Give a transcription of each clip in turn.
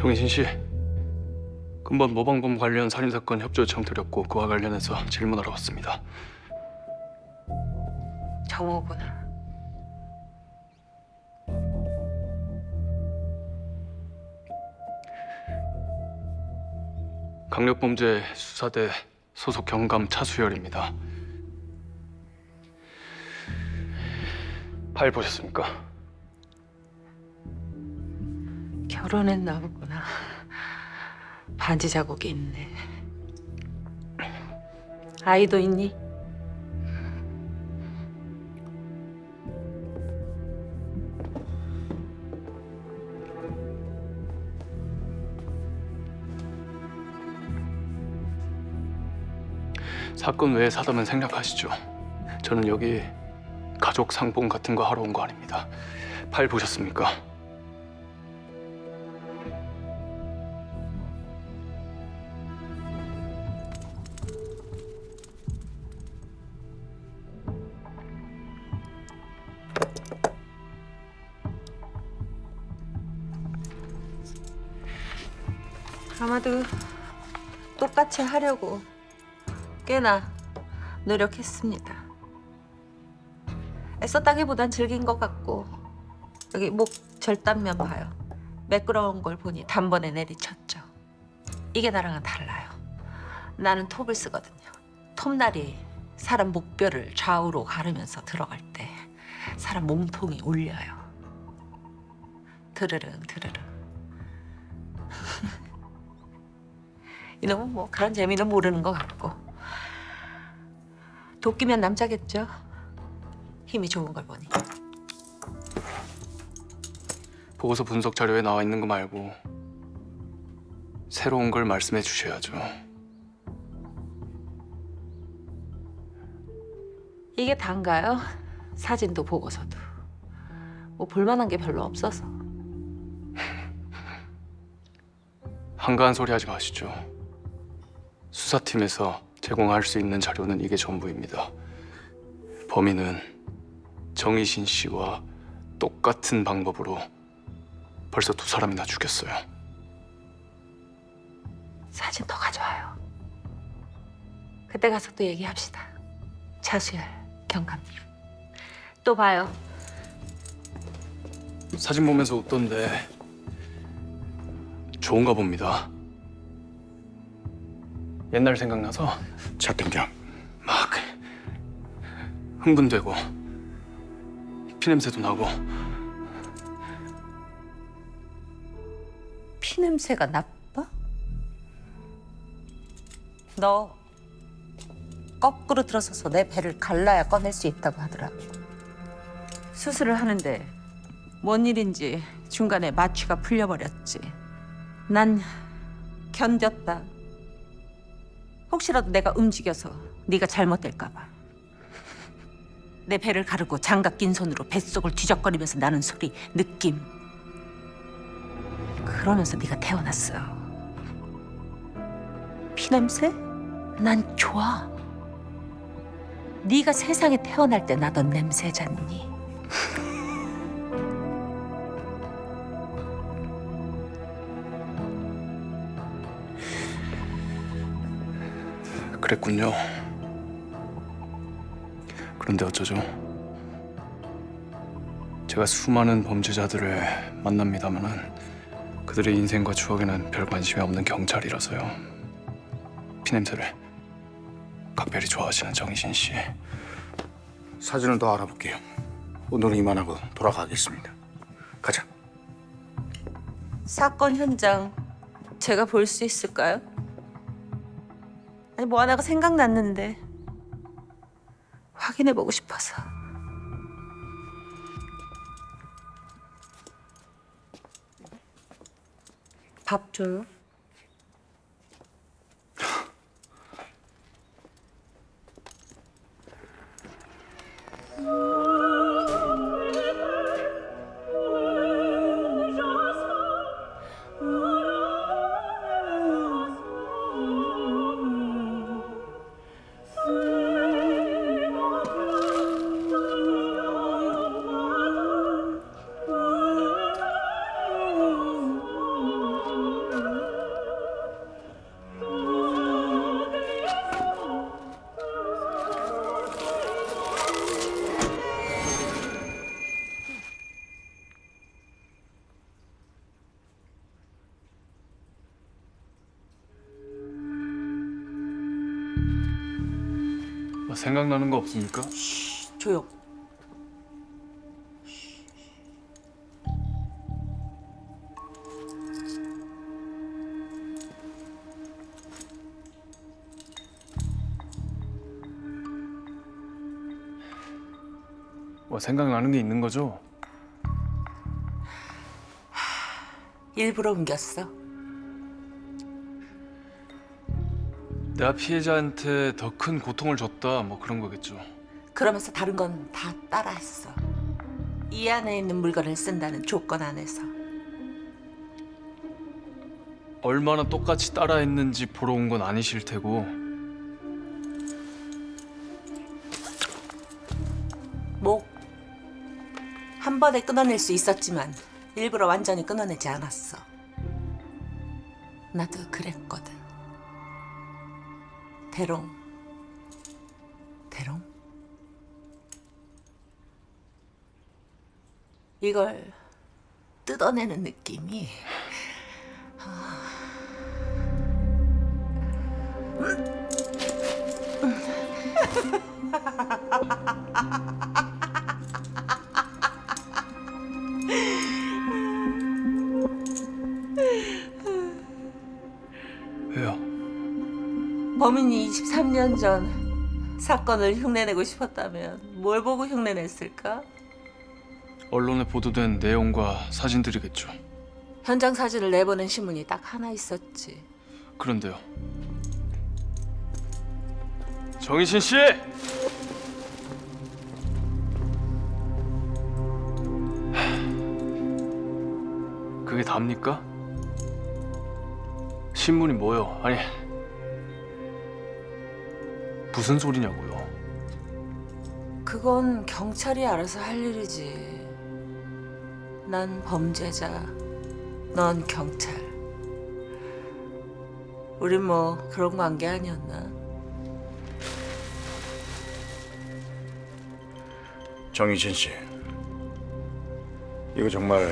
정희신 씨, 금번 모방범 관련 살인 사건 협조 요청 드렸고 그와 관련해서 질문하러 왔습니다. 정호구나. 강력범죄 수사대 소속 경감 차수열입니다. 파일 보셨습니까? 결혼했나 보구나. 반지 자국이 있네. 아이도 있니? 사건 외에 사담은 생략하시죠. 저는 여기 가족 상봉 같은 거 하러 온 거 아닙니다. 파일 보셨습니까? 아마도 똑같이 하려고 꽤나 노력했습니다. 애썼다기보단 즐긴 것 같고 여기 목 절단면 봐요. 매끄러운 걸 보니 단번에 내리쳤죠. 이게 나랑은 달라요. 나는 톱을 쓰거든요. 톱날이 사람 목뼈를 좌우로 가르면서 들어갈 때 사람 몸통이 울려요. 드르릉 드르릉. 이놈은 뭐 그런 재미는 모르는 것 같고 도끼면 남자겠죠. 힘이 좋은 걸 보니. 보고서 분석 자료에 나와 있는 거 말고 새로운 걸 말씀해 주셔야죠. 이게 단가요? 사진도 보고서도 뭐 볼만한 게 별로 없어서 한가한 소리 하지 마시죠. 수사팀에서 제공할 수 있는 자료는 이게 전부입니다. 범인은 정희신 씨와 똑같은 방법으로 벌써 두 사람이나 죽였어요. 사진 더 가져와요. 그때 가서 또 얘기합시다. 차수열 경감님. 또 봐요. 사진 보면서 웃던데 좋은가 봅니다. 옛날 생각나서 차 팀장 막 흥분되고 피냄새도 나고 피 냄새가 나빠? 너 거꾸로 들어서서 내 배를 갈라야 꺼낼 수 있다고 하더라. 수술을 하는데 뭔 일인지 중간에 마취가 풀려버렸지. 난 견뎠다. 혹시라도 내가 움직여서 네가 잘못될까 봐. 내 배를 가르고 장갑 낀 손으로 뱃속을 뒤적거리면서 나는 소리, 느낌. 그러면서 네가 태어났어. 피냄새? 난 좋아. 네가 세상에 태어날 때 나던 냄새잖니. 그랬군요. 그런데 어쩌죠? 제가 수많은 범죄자들을 만납니다만은 그들의 인생과 추억에는 별 관심이 없는 경찰이라서요. 피냄새를 각별히 좋아하시는 정희신 씨. 사진을 더 알아볼게요. 오늘은 이만하고 돌아가겠습니다. 가자. 사건 현장 제가 볼 수 있을까요? 아니 뭐 하나가 생각났는데 확인해 보고 싶어서. 밥 줘요? 생각나는 거 없습니까? 조용. 뭐 생각나는 게 있는 거죠? 일부러 옮겼어. 내가 피해자한테 더 큰 고통을 줬다 뭐 그런 거겠죠. 그러면서 다른 건 다 따라했어. 이 안에 있는 물건을 쓴다는 조건 안에서. 얼마나 똑같이 따라했는지 보러 온 건 아니실 테고 목. 한 번에 끊어낼 수 있었지만 일부러 완전히 끊어내지 않았어. 나도 그랬거든. 대롱. 대롱? 이걸 뜯어내는 느낌이 왜요? 범인이 23년 전 사건을 흉내내고 싶었다면 뭘 보고 흉내냈을까? 언론에 보도된 내용과 사진들이겠죠. 현장 사진을 내보낸 신문이 딱 하나 있었지. 그런데요. 정희신 씨! 하, 그게 답니까? 신문이 뭐요? 아니 무슨 소리냐고요? 그건 경찰이 알아서 할 일이지. 난 범죄자, 넌 경찰. 우린 뭐 그런 관계 아니었나? 정희진 씨, 이거 정말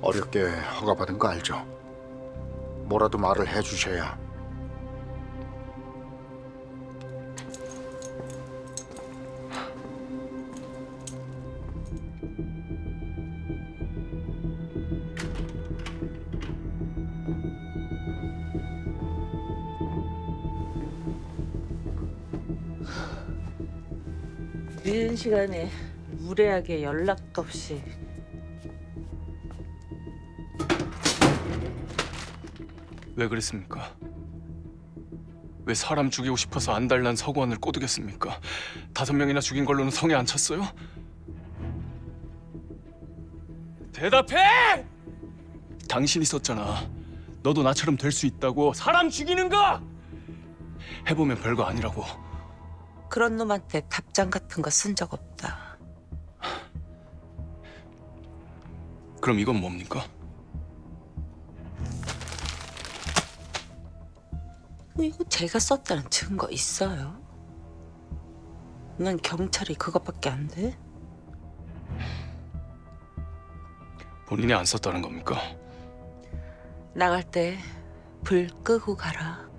어렵게 허가받은 거 알죠? 뭐라도 말을 해주셔야 늦은 시간에 무례하게 연락도 없이 왜 그랬습니까? 왜 사람 죽이고 싶어서 안달난 서구원을 꼬드겼습니까? 다섯 명이나 죽인 걸로는 성에 안 찼어요? 대답해! 당신 있었잖아. 너도 나처럼 될 수 있다고 사람 죽이는 거! 해보면 별거 아니라고. 그런 놈한테 답장 같은 거 쓴 적 없다. 그럼 이건 뭡니까? 이거 제가 썼다는 증거 있어요? 난 경찰이 그것밖에 안 돼? 본인이 안 썼다는 겁니까? 나갈 때 불 끄고 가라.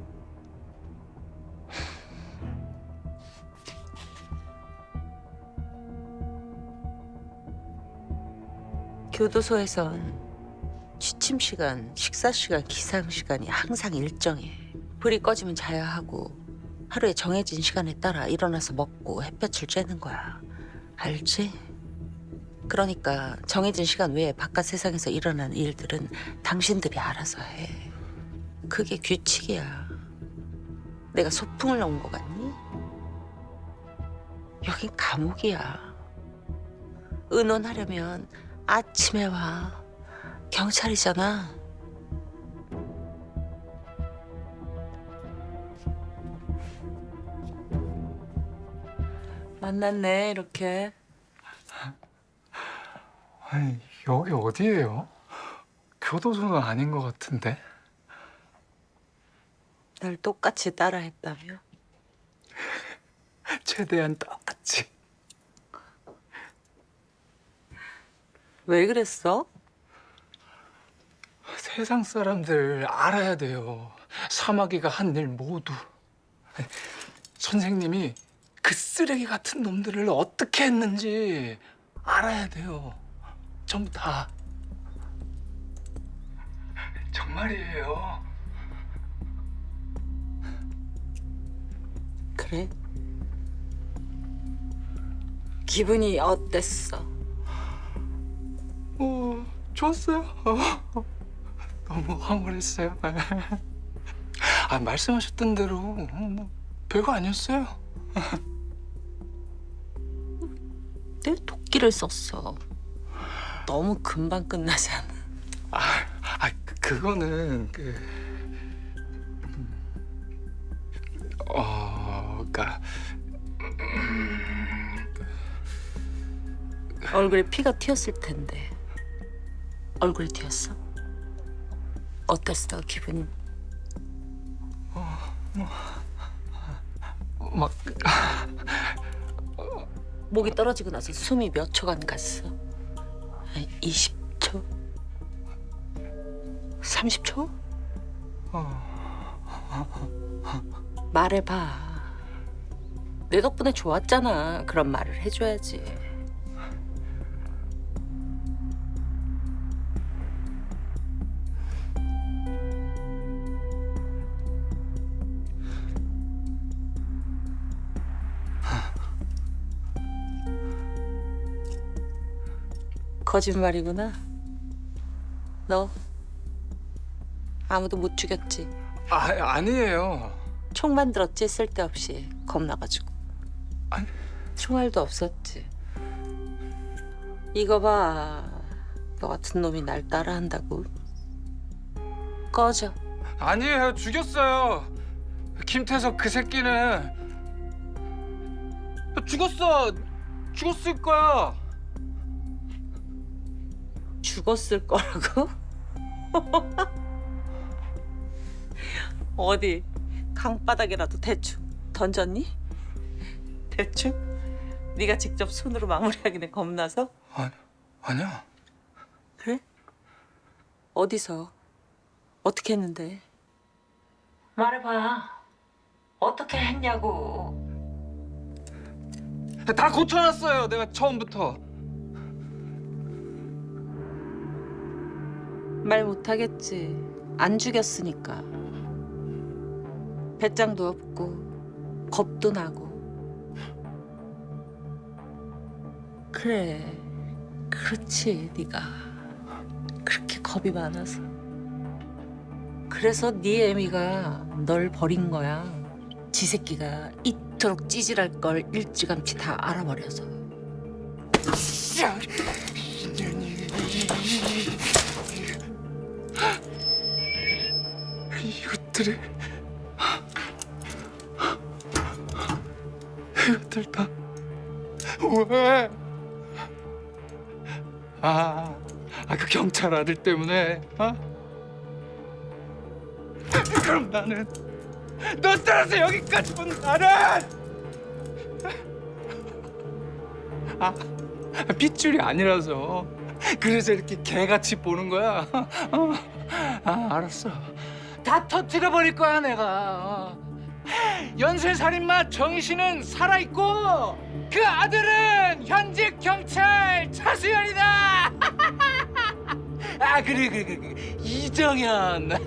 교도소에선 취침 시간, 식사 시간, 기상 시간이 항상 일정해. 불이 꺼지면 자야 하고 하루에 정해진 시간에 따라 일어나서 먹고 햇볕을 쬐는 거야. 알지? 그러니까 정해진 시간 외에 바깥 세상에서 일어나는 일들은 당신들이 알아서 해. 그게 규칙이야. 내가 소풍을 온 거 같니? 여긴 감옥이야. 의논하려면 아침에 와. 경찰이잖아. 만났네 이렇게. 아니, 여기 어디예요? 교도소는 아닌 것 같은데. 날 똑같이 따라했다며? 최대한 똑같이. 왜 그랬어? 세상 사람들 알아야 돼요. 사마귀가 한 일 모두. 선생님이 그 쓰레기 같은 놈들을 어떻게 했는지 알아야 돼요. 전부 다. 정말이에요. 그래? 기분이 어땠어? 어, 좋았어요. 어, 너무 황홀했어요. 아, 말씀하셨던 대로 어, 뭐 별거 아니었어요. 내 도끼를 썼어. 너무 금방 끝나잖아. 아, 아 그, 그거는 그 음, 어, 그러니까 얼굴에 피가 튀었을 텐데. 얼굴에 튀었어? 어땠어 기분이? 막 목이 떨어지고 나서 숨이 몇 초간 갔어? 한 20초? 30초? 말해봐. 내 덕분에 좋았잖아. 그런 말을 해줘야지. 거짓말이구나. 너 아무도 못 죽였지. 아, 아니에요. 총 만들었지 쓸데없이 겁나가지고. 아니. 총알도 없었지. 이거 봐. 너 같은 놈이 날 따라한다고. 꺼져. 아니에요. 죽였어요. 김태석 그 새끼는 죽었어. 죽었을 거야. 죽었을 거라고? 어디 강바닥이라도 대충 던졌니? 대충? 네가 직접 손으로 마무리하기는 겁나서? 아니, 아니야. 그래? 어디서? 어떻게 했는데? 말해봐. 어떻게 했냐고. 다 고쳐놨어요. 내가 처음부터. 말 못하겠지. 안 죽였으니까. 배짱도 없고 겁도 나고. 그래. 그렇지, 네가 그렇게 겁이 많아서. 그래서 네 애미가 널 버린 거야. 지 새끼가 이토록 찌질할 걸 일찌감치 다 알아버려서. 이것들이 이것들 다 왜? 아, 아 그 경찰 아들 때문에, 어? 그럼 나는 너 따라서 여기까지 온 나는 아 핏줄이 아니라서 그래서 이렇게 개같이 보는 거야. 어? 아 알았어. 다 터뜨려 버릴 거야 내가. 어. 연쇄 살인마 정희 씨는 살아 있고 그 아들은 현직 경찰 차수현이다. 아 그래 그래 그래 그래. 이정현.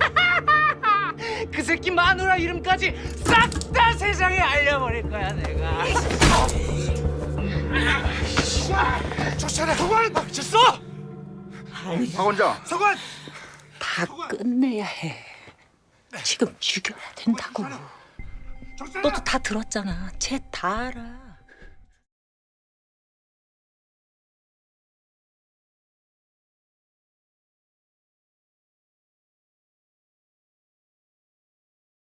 그 새끼 마누라 이름까지 싹 다 세상에 알려버릴 거야 내가. 조차례 서관 미쳤어? 아니, 박 원장 서관. 다 끝내야 해. 지금 죽여야 된다고. 너도 다 들었잖아. 쟤 다 알아.